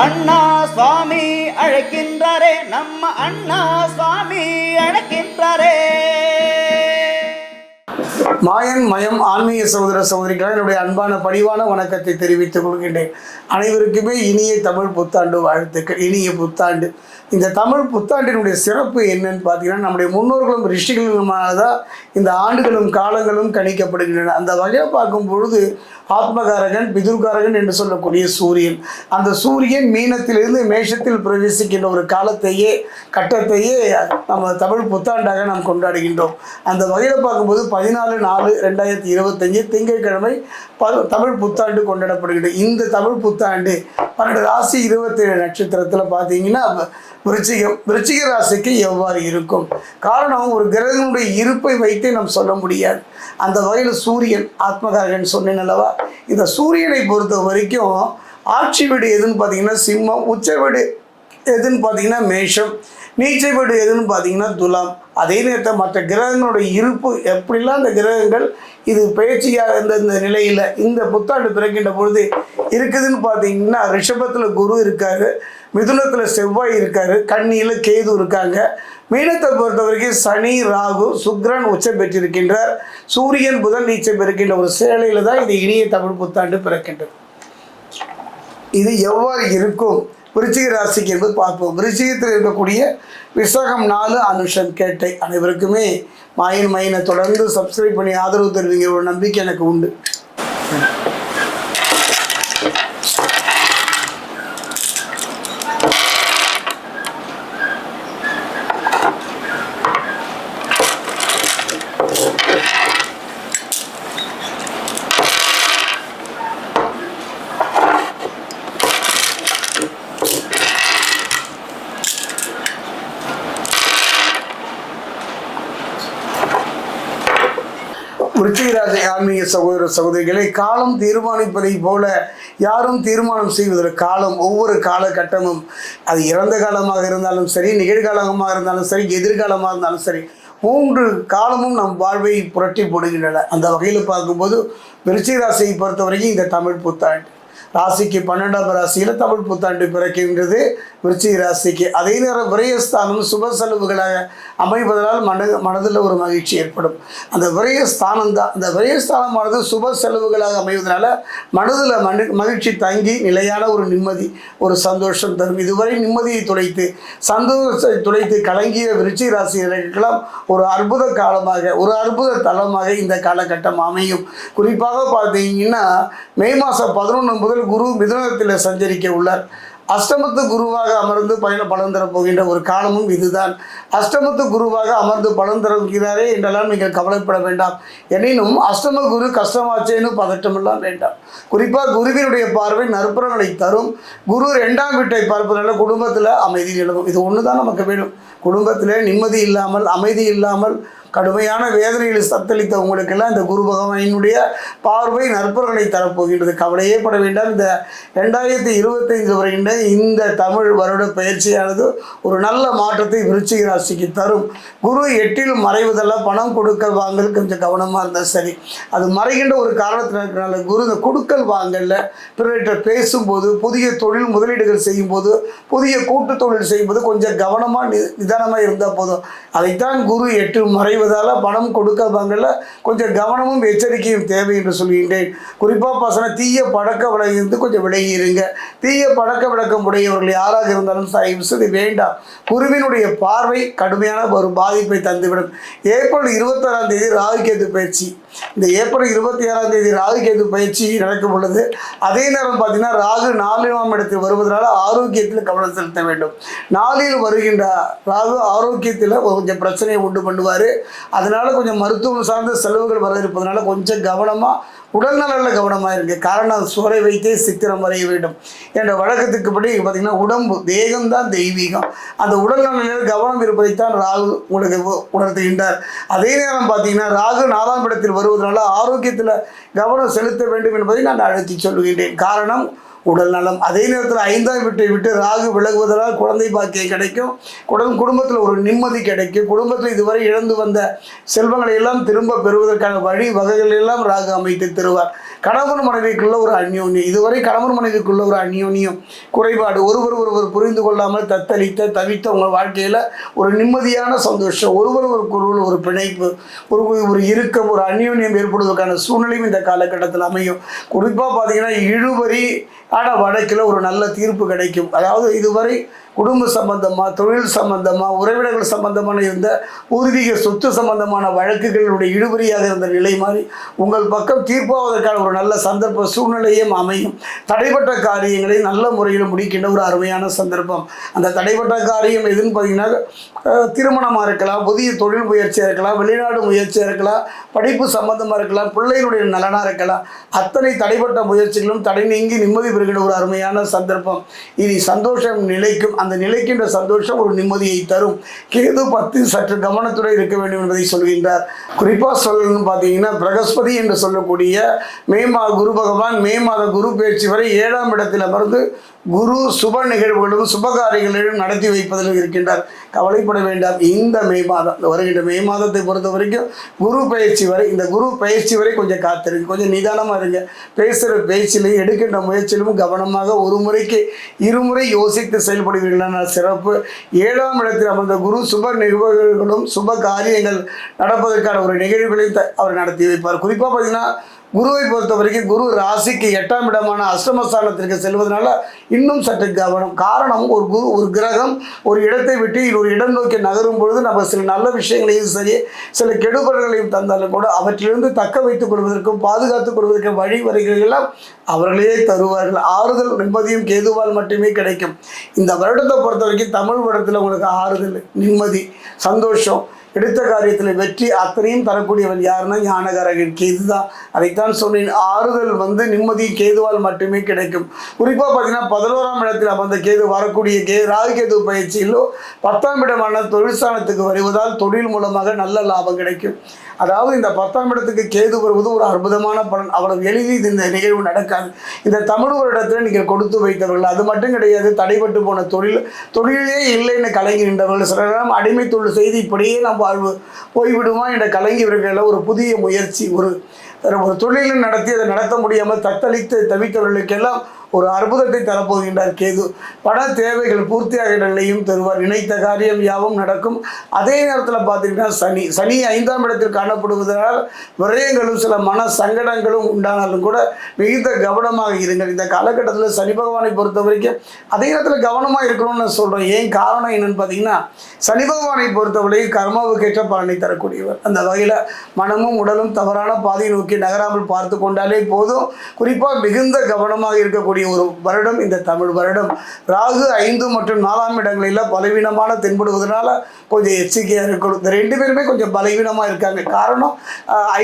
அண்ணா சுவாமி அழைக்கின்றாரே நம்ம அண்ணா சுவாமி அழைக்கின்றாரே. மாயன் மயம் ஆன்மீக சகோதர சகோதரிகளாக என்னுடைய அன்பான பணிவான வணக்கத்தை தெரிவித்துக் கொள்கின்றேன். அனைவருக்குமே இனிய தமிழ் புத்தாண்டு வாழ்த்துக்கள் இனிய புத்தாண்டு. இந்த தமிழ் புத்தாண்டினுடைய சிறப்பு என்னன்னு பார்த்தீங்கன்னா நம்முடைய முன்னோர்களும் ரிஷிகளுமானதாக தான் இந்த ஆண்டுகளும் காலங்களும் கணிக்கப்படுகின்றன. அந்த வகையை பார்க்கும் பொழுது ஆத்மகாரகன் பிதுர்காரகன் என்று சொல்லக்கூடிய சூரியன். அந்த சூரியன் மீனத்திலிருந்து மேஷத்தில் பிரவேசிக்கின்ற ஒரு காலத்தையே கட்டத்தையே நம்ம தமிழ் புத்தாண்டாக நாம் கொண்டாடுகின்றோம். அந்த வகையில் பார்க்கும்போது பதினாலு நாலு ரெண்டாயிரத்தி இருபத்தஞ்சு திங்கட்கிழமை ப தமிழ் புத்தாண்டு கொண்டாடப்படுகிறது இந்த தமிழ் புத்தாண்டு பன்னெண்டு ராசி இருபத்தேழு நட்சத்திரத்தில் பார்த்தீங்கன்னா விருச்சிகம் விருச்சிக ராசிக்கு எவ்வாறு இருக்கும்? காரணம் ஒரு கிரகனுடைய இருப்பை வைத்தே நாம் சொல்ல முடியாது. அந்த வகையில் சூரியன் ஆத்மகாரகன் சொன்னேன் அல்லவா? இந்த சூரியனை பொறுத்த வரைக்கும் ஆட்சி வீடு எதுன்னு பார்த்தீங்கன்னா சிம்மம் உச்ச வீடு எதுன்னு பார்த்தீங்கன்னா மேஷம். நீச்சை வீடு எதுன்னு பார்த்தீங்கன்னா துலாம். அதே நேரத்தில் மற்ற கிரகங்களுடைய இருப்பு எப்படிலாம் அந்த கிரகங்கள் இது பயிற்சியாக இருந்த இந்த நிலையில் இந்த புத்தாண்டு பிறக்கின்ற பொழுது இருக்குதுன்னு பார்த்தீங்கன்னா ரிஷபத்தில் குரு இருக்காரு மிதுனத்தில் செவ்வாய் இருக்காரு கண்ணியில் கேது இருக்காங்க. மீனத்தை பொறுத்த வரைக்கும் சனி ராகு சுக்ரன் உச்சம் பெற்றிருக்கின்றார். சூரியன் புதன் நீச்சம் பெறுகின்ற ஒரு சேலையில் தான் இது இனிய தமிழ் புத்தாண்டு பிறக்கின்றது. இது எவ்வாறு இருக்கும்? விருச்சிக ராசிக்கு என்பது பார்ப்போம். விருச்சிகத்தில் இருக்கக்கூடிய விசகம் நாலு அனுஷம் கேட்டை அனைவருக்குமே மாயின் மயினை தொடர்ந்து சப்ஸ்கிரைப் பண்ணி ஆதரவு தருவீங்க ஒரு நம்பிக்கை எனக்கு உண்டு. விருச்சிகராஜ ஆன்மீக சகோதர சகோதரிகளை காலம் தீர்மானிப்பதை போல யாரும் தீர்மானம் செய்வதற்கு காலம் ஒவ்வொரு காலகட்டமும் அது இறந்த காலமாக இருந்தாலும் சரி நிகழ்காலமாக இருந்தாலும் சரி எதிர்காலமாக இருந்தாலும் சரி மூன்று காலமும் நம் வாழ்வை புரட்டி போடுகின்றன. அந்த வகையில் பார்க்கும்போது விருச்சிகராசியை பொறுத்த வரைக்கும் இந்த தமிழ் புத்தாண்டு. ராசிக்கு பன்னெண்டாம் ராசியில் தமிழ் புத்தாண்டு பிறக்கின்றது. விருச்சிக ராசிக்கு அதே நேரம் விரயஸ்தானம் சுப செலவுகளாக அமைவதனால் மன மனதில் ஒரு மகிழ்ச்சி ஏற்படும். அந்த விரயஸ்தானம் தான் அந்த விரயஸ்தானமானது சுப செலவுகளாக அமைவதனால மனதில் மனு மகிழ்ச்சி தங்கி நிலையான ஒரு நிம்மதி ஒரு சந்தோஷம் தரும். இதுவரை நிம்மதியை துடைத்து சந்தோஷத்தை துடைத்து கலங்கிய விருச்சிக ராசிகளுக்கெல்லாம் ஒரு அற்புத காலமாக ஒரு அற்புத தளமாக இந்த காலகட்டம் அமையும். குறிப்பாக பார்த்தீங்கன்னா மே மாதம் பதினொன்று முதல் குரு மிதனத்தில் சஞ்சரிக்க உள்ளார். அஷ்டமத்து குருவாக அமர்ந்து பயண பலன் தரப்போகின்ற ஒரு காலமும் இதுதான். அஷ்டமத்து குருவாக அமர்ந்து பலன் தருகிறாரே என்றெல்லாம் நீங்கள் கவலைப்பட வேண்டாம். எனினும் அஷ்டம குரு கஷ்டமாச்சேன்னு பதட்டமெல்லாம் வேண்டாம். குறிப்பாக குருவினுடைய பார்வை நற்புறங்களை தரும். குரு ரெண்டாம் வீட்டை பார்ப்பதனால குடும்பத்தில் அமைதி நிலவும். இது ஒன்று தான் நமக்கு வேணும். குடும்பத்தில் நிம்மதி இல்லாமல் அமைதி இல்லாமல் கடுமையான வேதனையில் சத்தளித்த உங்களுக்கெல்லாம் இந்த குரு பகவானினுடைய பார்வை நற்பர்களை தரப்போகின்றது. கவலையே பட வேண்டாம். இந்த ரெண்டாயிரத்தி இருபத்தைந்து வருகின்ற இந்த தமிழ் வருட பயிற்சியானது ஒரு நல்ல மாற்றத்தை விருச்சிக ராசிக்கு தரும். குரு எட்டில் மறைவதெல்லாம் பணம் கொடுக்கல் வாங்கல் கொஞ்சம் கவனமாக இருந்தால் சரி. அது மறைகின்ற ஒரு காரணத்தில் இருக்கிறனால குரு இந்த கொடுக்கல் வாங்கல்ல. பிறர்கிட்ட பேசும்போது புதிய தொழில் முதலீடுகள் செய்யும்போது புதிய கூட்டு தொழில் செய்யும்போது கொஞ்சம் கவனமாக நி நிதானமாக இருந்தால் போதும். அதைத்தான் குரு எட்டு மறைவதால் பணம் கொடுக்க கொஞ்சம் கவனமும் எச்சரிக்கையும் தேவை என்று சொல்கின்றேன். குறிப்பாக பசங்க தீய பழக்க வழக்கிலிருந்து கொஞ்சம் விலகி இருங்க தீய பழக்க வழக்கம் உடையவர்கள் யாராக இருந்தாலும் தயவு செய்து வேண்டாம். குருவினுடைய பார்வை கடுமையான ஒரு பாதிப்பை தந்துவிடும். ஏப்ரல் இருபத்தாறாம் தேதி ராகுகேது பயிற்சி. இந்த ஏப்ரல் இருபத்தி ஆறாம் தேதி ராகுகேது பயிற்சி நடக்கும் பொழுது அதே நேரம் பார்த்தீங்கன்னா ராகு நாலாம் இடத்தில் வருவதனால ஆரோக்கியத்தில் கவனம் செலுத்த வேண்டும். நாளில் வருகின்ற ராகு ஆரோக்கியத்தில் கொஞ்சம் பிரச்சனையை உண்டு பண்ணுவார். அதனால் கொஞ்சம் மருத்துவம் சார்ந்த செலவுகள் வர இருப்பதனால கொஞ்சம் கவனமாக உடல்நலில் கவனமாக இருங்க. காரணம் சுவரை வைத்தே சித்திரம் வரைய வேண்டும். என்ற வழக்கத்துக்கு படி பார்த்தீங்கன்னா உடம்பு தேகம்தான் தெய்வீகம். அந்த உடல்நலில் கவனம் இருப்பதைத்தான் ராகு உங்களுக்கு உணர்த்துகின்றார். அதே நேரம் பார்த்தீங்கன்னா ராகு நாலாம் இடத்தில் வருவதனால ஆரோக்கியத்தில் கவனம் செலுத்த வேண்டும் என்பதை நான் அழுத்தி சொல்லுகின்றேன். காரணம் உடல் நலம். அதே நேரத்தில் ஐந்தாம் வீட்டை விட்டு ராகு விலகுவதனால் குழந்தை பாக்கியம் கிடைக்கும். குடும்ப குடும்பத்தில் ஒரு நிம்மதி கிடைக்கும். குடும்பத்தில் இதுவரை இழந்து வந்த செல்வங்களை எல்லாம் திரும்ப பெறுவதற்கான வழி வகைகள் எல்லாம் ராகு அமைத்து தருவார். கணவன் மனைவிக்குள்ள ஒரு அந்யோன்யம். இதுவரை கணவன் மனைவிக்குள்ள ஒரு அந்யோன்யம் குறைபாடு. ஒருவர் ஒருவர் புரிந்து கொள்ளாமல் தத்தளித்த தவித்த உங்கள் வாழ்க்கையில் ஒரு நிம்மதியான சந்தோஷம். ஒருவர் ஒருவருக்குள் ஒரு பிணைப்பு ஒரு ஒரு இறுக்கம் ஒரு அந்யோன்யம் ஏற்படுவதற்கான சூழ்நிலையும் இந்த காலகட்டத்தில் அமையும். குறிப்பாக பார்த்தீங்கன்னா இழுபறி ஆனால் வடக்கில் ஒரு நல்ல தீர்ப்பு கிடைக்கும். அதாவது இதுவரை குடும்ப சம்பந்தமாக தொழில் சம்பந்தமாக உறவினர்கள் சம்பந்தமான இருந்த பூர்வீக சொத்து சம்பந்தமான வழக்குகளுடைய இழுபறியாக இருந்த நிலை மாதிரி உங்கள் பக்கம் தீர்ப்பாவதற்கான ஒரு நல்ல சந்தர்ப்ப சூழ்நிலையும் அமையும். தடைப்பட்ட காரியங்களை நல்ல முறையில் முடிக்கின்ற ஒரு அருமையான சந்தர்ப்பம். அந்த தடைப்பட்ட காரியம் எதுன்னு பார்த்தீங்கன்னா திருமணமாக இருக்கலாம் புதிய தொழில் முயற்சியாக இருக்கலாம் வெளிநாடு முயற்சியாக இருக்கலாம் படிப்பு சம்பந்தமாக இருக்கலாம் பிள்ளைகளுடைய நலனாக இருக்கலாம். அத்தனை தடைப்பட்ட முயற்சிகளும் தடை நீங்கி நிம்மதி பெறுகின்ற ஒரு அருமையான சந்தர்ப்பம். இனி சந்தோஷம் நிலைக்கும் அந்த அந்த நிலைக்கின்ற சந்தோஷம் ஒரு நிம்மதியை தரும். கேது பத்து சற்று கவனத்துடன் இருக்க வேண்டும் என்பதை சொல்கின்றார். குறிப்பாக சொல்லணும்னு பார்த்தீங்கன்னா பிரகஸ்பதி என்று சொல்லக்கூடிய மே மாத குரு பகவான் மே மாத குரு பயிற்சி வரை ஏழாம் இடத்தில் அமர்ந்து குரு சுப நிகழ்வுகளும் சுபகாரியங்களிலும் நடத்தி வைப்பதில் இருக்கின்றார். கவலைப்பட வேண்டாம். இந்த மே மாதம் இந்த வருகின்ற மே மாதத்தை பொறுத்த வரைக்கும் குரு பயிற்சி வரை இந்த குரு பயிற்சி வரை கொஞ்சம் காத்திருங்க. கொஞ்சம் நிதானமாக இருங்க. பேசுகிற பேச்சிலையும் எடுக்கின்ற முயற்சியிலும் கவனமாக ஒரு முறைக்கு இருமுறை யோசித்து செயல்படுவீர்களான சிறப்பு. ஏழாம் இடத்தில் அமர்ந்த குரு சுப நிகழ்வுகளும் சுப காரியங்கள் நடப்பதற்கான ஒரு நிகழ்வுகளையும் த- அவர் நடத்தி வைப்பார். குறிப்பாக பார்த்தீங்கன்னா குருவை பொறுத்த வரைக்கும் குரு ராசிக்கு எட்டாம் இடமான அஷ்டமஸ்தானத்திற்கு செல்வதனால இன்னும் சற்று கவனம். காரணம் ஒரு குரு ஒரு கிரகம் ஒரு இடத்தை விட்டு ஒரு இடம் நோக்கி நகரும் பொழுது நம்ம சில நல்ல விஷயங்களையும் சரி சில கெடுபல்களையும் தந்தாலும் கூட அவற்றிலிருந்து தக்க வைத்துக் கொள்வதற்கும் பாதுகாத்துக் கொள்வதற்கும் வழிவரைகள் எல்லாம் அவர்களே தருவார்கள். ஆறுதல் நிம்மதியும் கேதுவால் மட்டுமே கிடைக்கும். இந்த வருடத்தை பொறுத்த வரைக்கும் தமிழ் வருடத்தில் உங்களுக்கு ஆறுதல் நிம்மதி சந்தோஷம் எடுத்த காரியத்தில் வெற்றி அத்தனையும் தரக்கூடியவன் யாருன்னா ஞானகாரகன் கேது தான் அதைத்தான் சொன்னேன். ஆறுதல் வந்து நிம்மதி கேதுவால் மட்டுமே கிடைக்கும். குறிப்பாக பார்த்தீங்கன்னா பதினோராம் இடத்தில் அமர்ந்த கேது வரக்கூடிய கே ராகு கேது பயிற்சியிலோ பத்தாம் இடமான தொழிற்சாலத்துக்கு வருவதால் தொழில் மூலமாக நல்ல லாபம் கிடைக்கும். அதாவது இந்த பத்தாம் இடத்துக்கு கேது வருவது ஒரு அற்புதமான பலன். அவ்வளவு எளிதில் இந்த நிகழ்வு நடக்காது. இந்த தமிழ் வருடத்தில் நீங்கள் கொடுத்து வைத்தவர்கள் அது மட்டும் கிடையாது தடைபட்டு போன தொழில் தொழிலே இல்லைன்னு கலங்கி நின்றவர்கள் சில நேரம் அடிமை தொழில் செய்து இப்படியே நாம் வாழ்வு போய்விடுமா என்ற கலங்கியவர்கள் ஒரு புதிய முயற்சி ஒரு ஒரு தொழிலை நடத்தி அதை நடத்த முடியாமல் தத்தளித்து தவித்தவர்களுக்கெல்லாம் ஒரு அற்புதத்தை தரப்போகின்றார் கேது. பண தேவைகள் பூர்த்தியாகிற நிலையும் தருவார். நினைத்த காரியம் யாவும் நடக்கும். அதே நேரத்தில் பார்த்தீங்கன்னா சனி. சனி ஐந்தாம் இடத்தில் காணப்படுவதனால் விரயங்களும் சில மன சங்கடங்களும் உண்டானாலும் கூட மிகுந்த கவனமாக இருங்கள். இந்த காலகட்டத்தில் சனி பகவானை பொறுத்த வரைக்கும் அதே நேரத்தில் கவனமாக இருக்கணும்னு நான் சொல்கிறேன் ஏன் காரணம் என்னன்னு பார்த்தீங்கன்னா சனி பகவானை பொறுத்தவரை கர்மாவுக்கேற்ற பலனை தரக்கூடியவர். அந்த வகையில் மனமும் உடலும் தவறான பாதையை நோக்கி நகராமல் பார்த்து கொண்டாலே போதும். குறிப்பாக மிகுந்த கவனமாக இருக்கக்கூடிய ஒரு வருடம் இந்த தமிழ் வருடம். ராகு ஐந்து மற்றும் நாலாம் இடங்களில் பலவீனமான தென்படுவதனால கொஞ்சம் எச்சரிக்கையாக இருக்கணும். இந்த ரெண்டு பேருமே கொஞ்சம் பலவீனமாக இருக்காங்க. காரணம்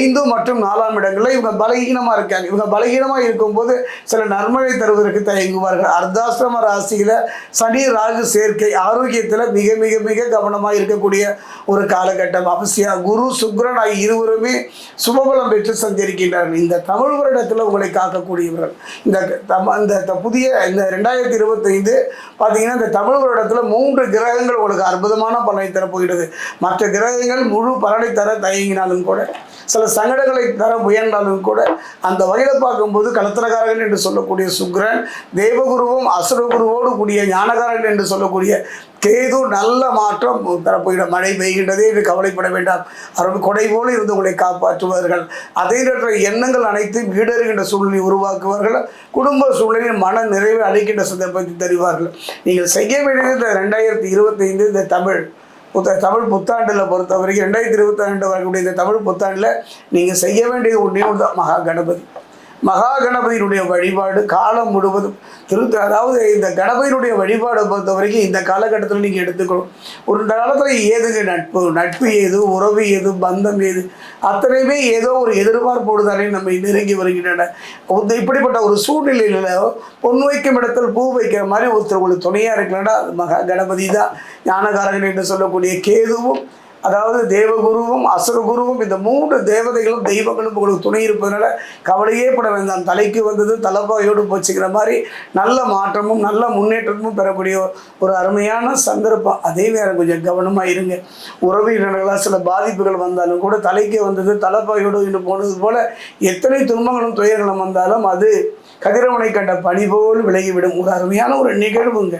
ஐந்து மற்றும் நாலாம் இடங்களில் இவங்க பலகீனமாக இருக்காங்க. இவங்க பலகீனமாக இருக்கும்போது சில நன்மையை தருவதற்கு தயங்குவார்கள். அர்த்தாசிரம ராசியில் சனி ராகு சேர்க்கை ஆரோக்கியத்தில் மிக மிக மிக கவனமாக இருக்கக்கூடிய ஒரு காலகட்டம். அவசியம் குரு சுக்ரன் ஆகிய இருவருமே சுபபலம் பெற்று சஞ்சரிக்கின்றார்கள். இந்த தமிழ் வருடத்தில் உங்களை காக்கக்கூடியவர்கள். இந்த தம் இந்த புதிய இந்த ரெண்டாயிரத்தி இருபத்தைந்து பார்த்தீங்கன்னா இந்த தமிழ் வருடத்தில் மூன்று கிரகங்கள் உங்களுக்கு அற்புதமான பலனை தரப்போகிறது மற்ற கிரகங்கள் முழு பலனை தர தயங்கினாலும் கூட சில சங்கடங்களை தர முயன்றாலும் கூட அந்த வகையில் பார்க்கும்போது கலத்திரகாரகன் என்று சொல்லக்கூடிய சுக்கிரன் தேவகுருவும் அசுரகுருவோடு கூடிய ஞானகாரன் என்று சொல்லக்கூடிய கேது நல்ல மாற்றம் தரப்போகிற மழை பெய்கின்றதே என்று கவலைப்பட வேண்டாம். அவர்கள் கொடை போல இருந்து உங்களை காப்பாற்றுவார்கள் அதே நேரத்தில் எண்ணங்கள் அனைத்தும் ஈடறுகின்ற சூழ்நிலை உருவாக்குவார்கள் குடும்ப சூழ்நிலையில் மன நிறைவை அளிக்கின்ற சந்தர்ப்பத்தை தருவார்கள். நீங்கள் செய்ய வேண்டியது இந்த ரெண்டாயிரத்தி இருபத்தைந்து இந்த தமிழ் புத்த தமிழ் புத்தாண்டில் பொறுத்த வரைக்கும் ரெண்டாயிரத்தி இருபத்தி ரெண்டு வரக்கூடிய இந்த தமிழ் புத்தாண்டில் நீங்கள் செய்ய வேண்டியது ஒன்றே ஒன்று தான் மகா கணபதி. மகா கணபதியினுடைய வழிபாடு காலம் முழுவதும் திரு அதாவது இந்த கணபதியினுடைய வழிபாடை பொறுத்த வரைக்கும் இந்த காலகட்டத்தில் நீங்கள் எடுத்துக்கணும். ஒரு காலத்தில் ஏதுங்க நட்பு நட்பு ஏது உறவு ஏது பந்தம் ஏது அத்தனையுமே ஏதோ ஒரு எதிர்பார்ப்போடு தானே நம்ம நெருங்கி வருகின்றன. இந்த இப்படிப்பட்ட ஒரு சூழ்நிலையில் பொன் வைக்கும் இடத்தில் பூ வைக்கிற மாதிரி ஒருத்தர் உங்களுக்கு துணையாக இருக்கிறனா அது மகா கணபதி தான். ஞானகாரகன் என்று சொல்லக்கூடிய கேதுவும் அதாவது தேவகுருவும் அசுரகுருவும் இந்த மூன்று தேவதைகளும் தெய்வங்களும் உங்களுக்கு துணை இருப்பதனால கவலையே பட வேண்டாம். தலைக்கு வந்தது தலைப்பாயோடு போச்சுக்கிற மாதிரி நல்ல மாற்றமும் நல்ல முன்னேற்றமும் பெறக்கூடிய ஒரு அருமையான சந்தர்ப்பம். அதே நேரம் கொஞ்சம் கவனமாக இருங்க. உறவினர்களாக சில பாதிப்புகள் வந்தாலும் கூட தலைக்கு வந்தது தலைப்பாயோடு இன்று போனது போல எத்தனை துன்பங்களும் துயர்களும் வந்தாலும் அது கதிரவனை கண்ட பணி போல் விலகிவிடும். ஒரு அருமையான ஒரு நிகழ்வுங்க.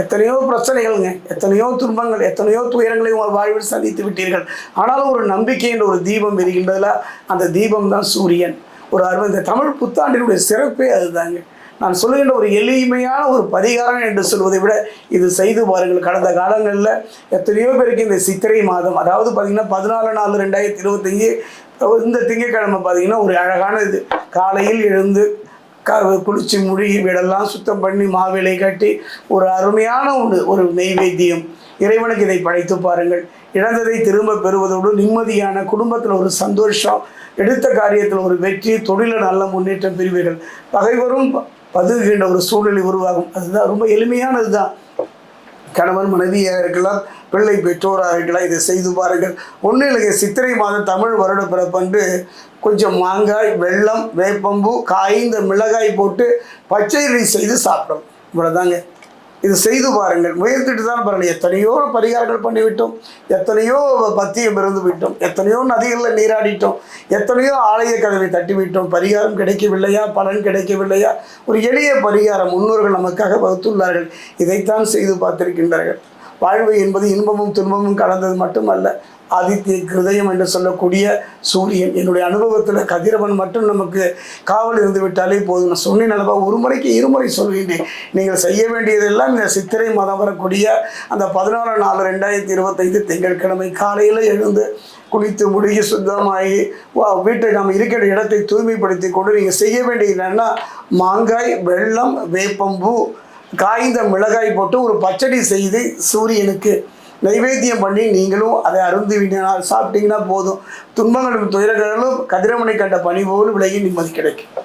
எத்தனையோ பிரச்சனைகள்ங்க எத்தனையோ துன்பங்கள் எத்தனையோ துயரங்களை உங்கள் வாழ்வில் சந்தித்து விட்டீர்கள். ஆனாலும் ஒரு நம்பிக்கை என்ற ஒரு தீபம் எரிகின்றதில் அந்த தீபம் தான் சூரியன். ஒரு அருமை இந்த தமிழ் புத்தாண்டினுடைய சிறப்பே அதுதாங்க. நான் சொல்லுகின்ற ஒரு எளிமையான ஒரு பரிகாரம் என்று சொல்வதை விட இது செய்து பாருங்கள். கடந்த காலங்களில் எத்தனையோ பேருக்கு இந்த சித்திரை மாதம் அதாவது பார்த்திங்கன்னா பதினாலு நாலு ரெண்டாயிரத்தி இருபத்தஞ்சி இந்த திங்கட்கிழமை பார்த்தீங்கன்னா ஒரு அழகான இது. காலையில் எழுந்து க குளித்து முழுகி வீடெல்லாம் சுத்தம் பண்ணி மாவிலை கட்டி ஒரு அருமையான ஒரு ஒரு நெய்வேத்தியம். இறைவனுக்கு இதை படைத்து பாருங்கள். இழந்ததை திரும்ப பெறுவதோடு நிம்மதியான குடும்பத்தில் ஒரு சந்தோஷம் எடுத்த காரியத்தில் ஒரு வெற்றி தொழிலில் நல்ல முன்னேற்றம் பெறுவீர்கள். பகைவரும் பதுகுகின்ற ஒரு சூழ்நிலை உருவாகும். அதுதான் ரொம்ப எளிமையானது தான் கணவன் மனைவியாக இருக்கலாம் பிள்ளை பெற்றோராக இருக்கலாம் இதை செய்து பாருங்கள். ஒன்றும் இல்லைங்க சித்திரை மாதம் தமிழ் வருட பிறப்பன்று கொஞ்சம் மாங்காய் வெல்லம் வேப்பம்பூ காய்ந்த மிளகாய் போட்டு பச்சை செய்து சாப்பிடும் இவ்வளோதாங்க இது செய்து பாருங்கள். முயற்சிட்டு தான் பாருங்கள். எத்தனையோ பரிகாரங்கள் பண்ணிவிட்டோம். எத்தனையோ பத்தியம் இருந்து விட்டோம். எத்தனையோ நதிகளில் நீராடிட்டோம். எத்தனையோ ஆலய கதவை தட்டிவிட்டோம். பரிகாரம் கிடைக்கவில்லையா? பலன் கிடைக்கவில்லையா? ஒரு எளிய பரிகாரம் முன்னோர்கள் நமக்காக வகுத்துள்ளார்கள். இதைத்தான் செய்து பார்த்திருக்கின்றார்கள். வாழ்வு என்பது இன்பமும் துன்பமும் கலந்தது மட்டுமல்ல ஆதித்ய கிருதயம் என்று சொல்லக்கூடிய சூரியன். என்னுடைய அனுபவத்தில் கதிரவன் மட்டும் நமக்கு காவல் இருந்து விட்டாலே போதும். நான் சொன்னேன் அல்லவா ஒரு முறைக்கு இருமுறை சொல்கின்றேன் நீங்கள் செய்ய வேண்டியதெல்லாம் இந்த சித்திரை மாதம் வரக்கூடிய அந்த பதினாலு நாலு ரெண்டாயிரத்தி இருபத்தைந்து திங்கட்கிழமை காலையில் எழுந்து குளித்து முழுகி சுத்தமாகி வா வீட்டை நாம் இருக்கிற இடத்தை தூய்மைப்படுத்தி கொண்டு நீங்கள் செய்ய வேண்டியது என்னென்னா மாங்காய் வெள்ளம் வேப்பம்பூ காய்ந்த மிளகாய் போட்டு ஒரு பச்சடி செய்து சூரியனுக்கு நைவேத்தியம் பண்ணி நீங்களும் அதை அருந்துவீங்கன்னா சாப்பிட்டீங்கன்னா போதும். துன்பங்களும் துயரங்களும் கதிரமனை கண்ட பணி போல் விலகி நிம்மதி கிடைக்கும்.